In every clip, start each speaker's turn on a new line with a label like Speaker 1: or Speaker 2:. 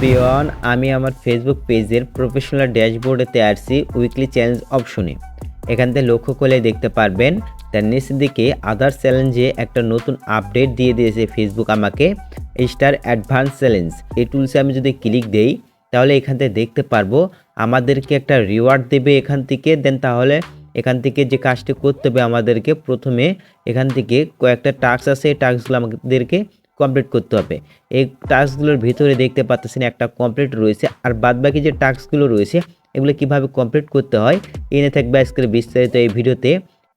Speaker 1: প্রিয়ন, আমি আমার ফেসবুক পেজের প্রফেশনাল ড্যাশবোর্ডেতে আসছি উইকলি চ্যালেঞ্জ অপশনে এখান থেকে লক্ষ্য করলে দেখতে পারবেন, তার নিচের দিকে আদার চ্যালেঞ্জে একটা নতুন আপডেট দিয়ে দিয়েছে ফেসবুক আমাকে স্টার অ্যাডভান্স চ্যালেঞ্জ এই টুলসে আমি যদি ক্লিক দেই, তাহলে এখান থেকে দেখতে পারব, আমাদেরকে একটা রিওয়ার্ড দেবে এখান থেকে দেন তাহলে এখান থেকে যে কাজটি করতে হবে আমাদেরকে, প্রথমে এখান থেকে কয়েকটা টাস্ক আছে, এই টাস্কগুলো আমাদেরকে কমপ্লিট করতে হবে। এই টাস্কগুলোর ভিতরে দেখতে পাচ্ছেন একটা কমপ্লিট রয়েছে আর বাদবাকি যে টাস্কগুলো রয়েছে, এগুলো কীভাবে কমপ্লিট করতে হয় এনে থাকবে আজকের বিস্তারিত এই ভিডিওতে।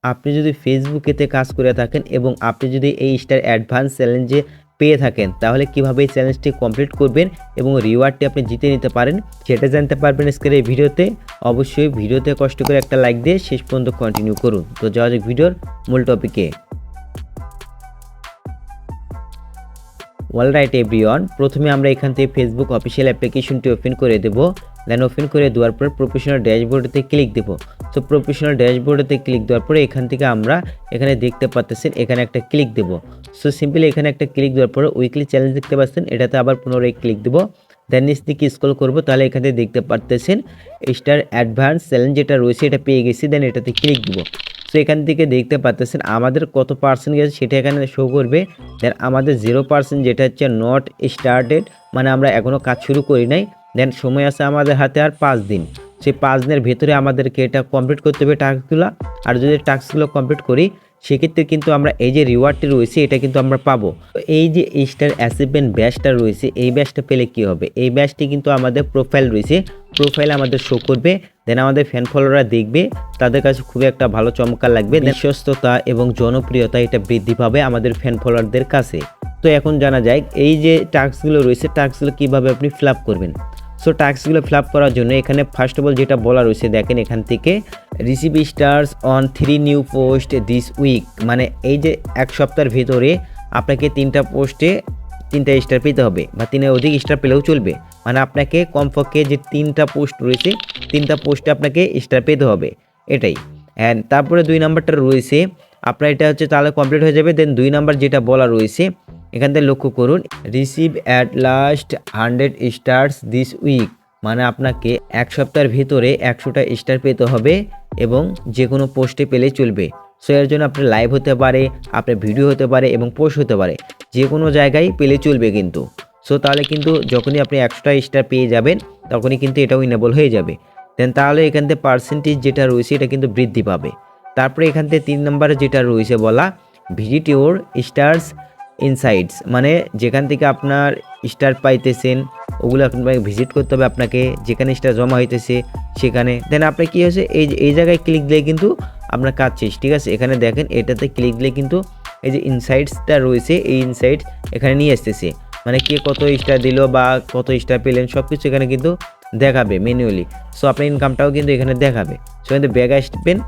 Speaker 1: আপনি যদি ফেসবুকেতে কাজ করে থাকেন এবং আপনি যদি এই স্টার অ্যাডভান্স চ্যালেঞ্জে পেয়ে থাকেন, তাহলে কীভাবে এই চ্যালেঞ্জটি কমপ্লিট করবেন এবং রিওয়ার্ডটি আপনি জিতে নিতে পারেন, সেটা জানতে পারবেন আজকের এই ভিডিওতে। অবশ্যই ভিডিওতে কষ্ট করে একটা লাইক দিয়ে শেষ পর্যন্ত কন্টিনিউ করুন। তো যাওয়া যাক ভিডিওর মূল টপিকে অল রাইট এভরিওয়ান প্রথমে আমরা এখান থেকে ফেসবুক অফিসিয়াল অ্যাপ্লিকেশনটি ওপেন করে দেব। দেন ওপেন করে দেওয়ার পর প্রফেশনাল ড্যাশবোর্ডেতে ক্লিক দেব। সো প্রফেশনাল ড্যাশবোর্ডেতে ক্লিক দেওয়ার পরে এখান থেকে আমরা এখানে দেখতে পাচ্ছেন এখানে একটা ক্লিক দেব। সো সিম্পলি এখানে একটা ক্লিক দেওয়ার পরে উইকলি চ্যালেঞ্জ দেখতে পাচ্ছেন, এটাতে আবার পুনরায় ক্লিক দেব। দেন নিচ দিকে স্ক্রল করব, তাহলে এখানে দেখতে পারতেছেন স্টার অ্যাডভান্স চ্যালেঞ্জ যেটা রয়েছে, এটা পেয়ে গেছি। দেন এটাতে ক্লিক দিব। সো এখান থেকে দেখতে পাচ্ছেন আমাদের কত পার্সেন্ট গেছে সেটা এখানে শো করবে। দেন আমাদের জিরো পার্সেন্ট যেটা হচ্ছে নট স্টার্টেড মানে আমরা এখনও কাজ শুরু করি নাই। দেন সময় আছে আমাদের হাতে আর পাঁচ দিন। সেই পাঁচ দিনের ভেতরে আমাদেরকে এটা কমপ্লিট করতে হবে টাস্কগুলো। আর যদি টাস্কগুলো কমপ্লিট করি, সেক্ষেত্রে কিন্তু আমরা এই যে রিওয়ার্ডটি রয়েছে, এটা কিন্তু আমরা পাবো। এই যে স্টার অ্যাচিভমেন্ট ব্যাচটা রয়েছে, এই ব্যাচটা পেলে কি হবে? এই ব্যাচটি কিন্তু আমাদের প্রোফাইল রয়েছে। প্রোফাইল আমাদের শো করবে। দেন আমাদের ফ্যান ফলোয়াররা দেখবে, তাদের কাছে খুবই একটা ভালো চমৎকার লাগবে। বিশ্বস্ততা এবং জনপ্রিয়তা এটা বৃদ্ধি পাবে আমাদের ফ্যান ফলোয়ারদের কাছে। তো এখন জানা যায় এই যে টাস্কগুলো রয়েছে, টাস্কগুলো কীভাবে আপনি ফিল করবেন? সো টাস্কগুলো ফিল করার জন্য এখানে ফার্স্ট অফ অল যেটা বলা রয়েছে, দেখেন এখান থেকে receive stars on three new post this week মানে এই যে এক সপ্তাহের ভিতরে আপনাকে তিনটা পোস্টে তিনটা স্টার পেতে হবে বা তিনের অধিক স্টার পেলেও চলবে। মানে আপনাকে কমপক্ষে যে তিনটা পোস্ট রয়েছে, তিনটা পোস্টে আপনাকে স্টার পেতে হবে। এটাই। অ্যান্ড তারপরে দুই নাম্বারটা রয়েছে, আপনার এটা হচ্ছে তাহলে কমপ্লিট হয়ে যাবে। দেন দুই নাম্বার যেটা বলা রয়েছে, এখান থেকে লক্ষ্য করুন receive at least hundred stars this week মানে আপনাকে এক সপ্তাহের ভিতরে একশোটা স্টার পেতে হবে এবং যে কোনো পোস্টে পেলে চলবে। সো এর জন্য আপনার লাইভ হতে পারে, আপনার ভিডিও হতে পারে এবং পোস্ট হতে পারে। যে কোনো জায়গায় পেলে চলবে কিন্তু। সো তাহলে কিন্তু যখনই আপনি একশোটা স্টার পেয়ে যাবেন, তখনই কিন্তু এটাও ইনেবল হয়ে যাবে। দেন তাহলে এখান থেকে পার্সেন্টেজ যেটা রয়েছে, এটা কিন্তু বৃদ্ধি পাবে। তারপরে এখান থেকে তিন নম্বরে যেটা রয়েছে বলা ভিজিট ইউর স্টার্স ইনসাইটস মানে যেখান থেকে আপনার স্টার পাইতেছেন, ওগুলো আপনাকে ভিজিট করতে হবে আপনাকে। যেখানে স্টার জমা হইতেছে, সেখানে। দেন আপনার কী হয়েছে, এই এই জায়গায় ক্লিক দিলে কিন্তু আপনার কাজ শেষ, ঠিক আছে? এখানে দেখেন, এটাতে ক্লিক দিলে কিন্তু এই যে ইনসাইটসটা রয়েছে, এই ইনসাইটস এখানে নিয়ে আসতেছে। মানে কে কত স্টার দিল বা কত স্টার পেলেন সব কিছু এখানে কিন্তু দেখাবে ম্যানুয়ালি সো আপনার ইনকামটাও কিন্তু এখানে দেখাবে। সো কিন্তু ব্যাগ আসবেন,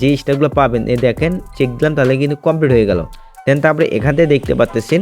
Speaker 1: যে স্টারগুলো পাবেন, এ দেখেন চেক দিলাম, তাহলে কিন্তু কমপ্লিট হয়ে গেল। দেন তারপরে এখান থেকে দেখতে পাচ্ছেন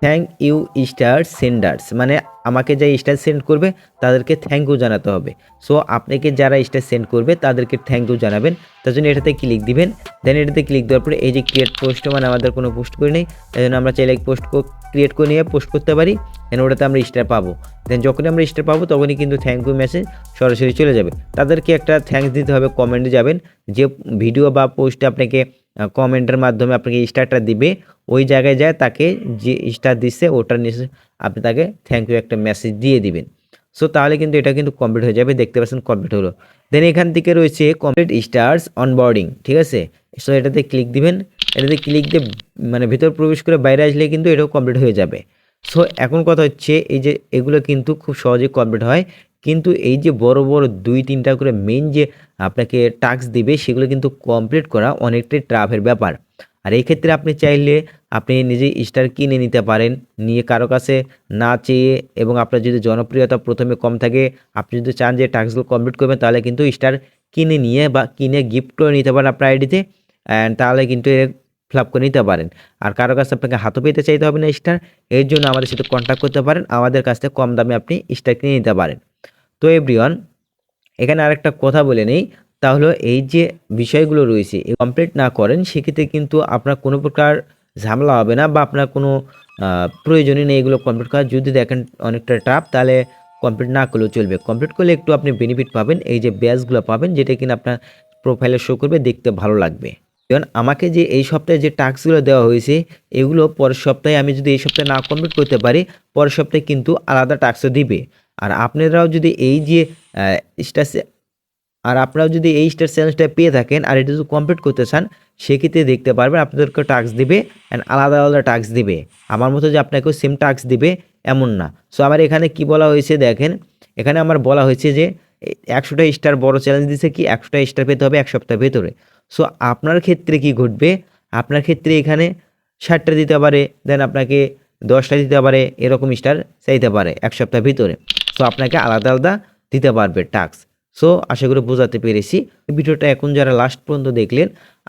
Speaker 1: থ্যাংক ইউ, স্টার সেন্ডার্স। মানে আমাকে যে স্টার সেন্ড করবে, তাদেরকে থ্যাংক ইউ জানাতে হবে। সো, আপনাকে যারা স্টার সেন্ড করবে, তাদেরকে থ্যাংক ইউ জানাবেন। তার জন্য এটাতে ক্লিক দিবেন। দেন এটাতে ক্লিক দেওয়ার পরে এই যে ক্রিয়েট পোস্ট মানে আমাদের কোনো পোস্ট করে নেই, তাই জন্য আমরা চাইলে পোস্ট ক্রিয়েট করে নিয়ে পোস্ট করতে পারি। দেন ওটাতে আমরা স্টার পাবো। দেন যখনই আমরা স্টার পাবো, তখনই কিন্তু থ্যাংক ইউ মেসেজ সরাসরি চলে যাবে। তাদেরকে একটা থ্যাঙ্কস দিতে হবে, কমেন্টে যাবেন। যে ভিডিও বা পোস্টে আপনাকে কমেন্টের মাধ্যমে আপনাকে স্টারটা দিবে। ওই জায়গায় যায়, তাকে যে স্টার দিচ্ছে ওটার নিচে আপনি তাকে থ্যাংক ইউ একটা মেসেজ দিয়ে দিবেন। সো তাহলে কিন্তু এটা কিন্তু কমপ্লিট হয়ে যাবে, দেখতে পাচ্ছেন কমপ্লিট হলো। দেন এখান থেকে রয়েছে কমপ্লিট স্টার্স অনবোর্ডিং ঠিক আছে? সো এটাতে ক্লিক দিবেন। এটাতে ক্লিক দিয়ে মানে ভিতর প্রবেশ করে বাইরে আসলে কিন্তু এটাও কমপ্লিট হয়ে যাবে। সো এখন কথা হচ্ছে, এই যে এগুলো কিন্তু খুব সহজে কমপ্লিট হয়। কিন্তু এই যে বড় বড় দুই তিনটা করে মেন যে আপনাকে টাস্ক দিবে, সেগুলো কিন্তু কমপ্লিট করা অনেকটাই ট্রাফের ব্যাপার। আর এই ক্ষেত্রে আপনি চাইলে আপনি নিজেই স্টার কিনে নিতে পারেন, নিয়ে কারও কাছে না চেয়ে এবং আপনার যদি জনপ্রিয়তা প্রথমে কম থাকে, আপনি যদি চান যে টাস্কগুলো কমপ্লিট করবেন, তাহলে কিন্তু স্টার কিনে নিয়ে বা কিনে গিফট করে নিতে পারেন আপনার আইডিতে অ্যান্ড তাহলে কিন্তু ফিল করে নিতে পারেন। আর কারও কাছে আপনাকে হাতও পেতে চাইতে হবে না স্টার এর জন্য আমাদের সাথে কন্ট্যাক্ট করতে পারেন, আমাদের কাছ থেকে কম দামে আপনি স্টার কিনে নিতে পারেন। তো এভরিওয়ান এখানে আরেকটা কথা বলে নেই তাহলে এই যে বিষয়গুলো রয়েছে কমপ্লিট না করেন, সেক্ষেত্রে কিন্তু আপনার কোনো প্রকার ঝামেলা হবে না বা আপনার কোনো প্রয়োজনই নেই এগুলো কমপ্লিট করা যদি দেখেন অনেকটা টাফ তাহলে কমপ্লিট না করলেও চলবে। কমপ্লিট করলে একটু আপনি বেনিফিট পাবেন, এই যে ব্যাচগুলো পাবেন, যেটা কিনা আপনার প্রোফাইলে শো করবে, দেখতে ভালো লাগবে। যেমন আমাকে যে এই সপ্তাহে যে টাস্কগুলো দেওয়া হয়েছে, এগুলো পরের সপ্তাহে আমি যদি এই সপ্তাহে না কমপ্লিট করতে পারি, পরের সপ্তাহে কিন্তু আলাদা টাস্কও দিবে। আর আপনারাও যদি এই যে স্টার আর আপনারাও যদি এই স্টার চ্যালেঞ্জটা পেয়ে থাকেন আর এটা যদি কমপ্লিট করতে চান, সেক্ষেত্রে দেখতে পারবেন আপনাদেরকে টাস্ক দিবে অ্যান্ড আলাদা আলাদা টাস্ক দিবে। আমার মতো যে আপনাকেও সেম টাস্ক দিবে, এমন না। সো আমার এখানে কি বলা হয়েছে দেখেন, এখানে আমার বলা হয়েছে যে, একশোটা স্টার বড় চ্যালেঞ্জ দিছে কি, একশোটা স্টার পেতে হবে এক সপ্তাহের ভেতরে। সো আপনার ক্ষেত্রে কি ঘটবে? আপনার ক্ষেত্রে এখানে ষাটটা দিতে পারে দেন আপনাকে দশটা দিতে পারে, এরকম স্টার চাইতে পারে এক সপ্তাহের ভিতরে। সো আপনাকে আলাদা আলাদা দিতে পারবে টাস্ক সো আশা করি বোঝাতে পেরেছি। ভিডিওটা এখন যারা লাস্ট পর্যন্ত দেখলেন,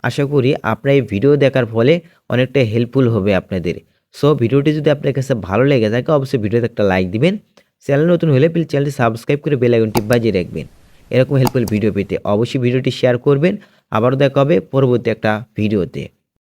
Speaker 1: আশা করি আপনার এই ভিডিও দেখার ফলে অনেকটা হেল্পফুল হবে আপনাদের। সো ভিডিওটি যদি আপনার কাছে ভালো লেগে থাকে, অবশ্যই ভিডিওতে একটা লাইক দিবেন। চ্যানেল নতুন হলে প্লিজ চ্যানেলটি সাবস্ক্রাইব করে বেল আইকনটি বাজিয়ে রাখবেন। এরকম হেল্পফুল ভিডিও পেতে অবশ্যই ভিডিওটি শেয়ার করবেন। আবারও দেখা হবে পরবর্তী একটা ভিডিওতে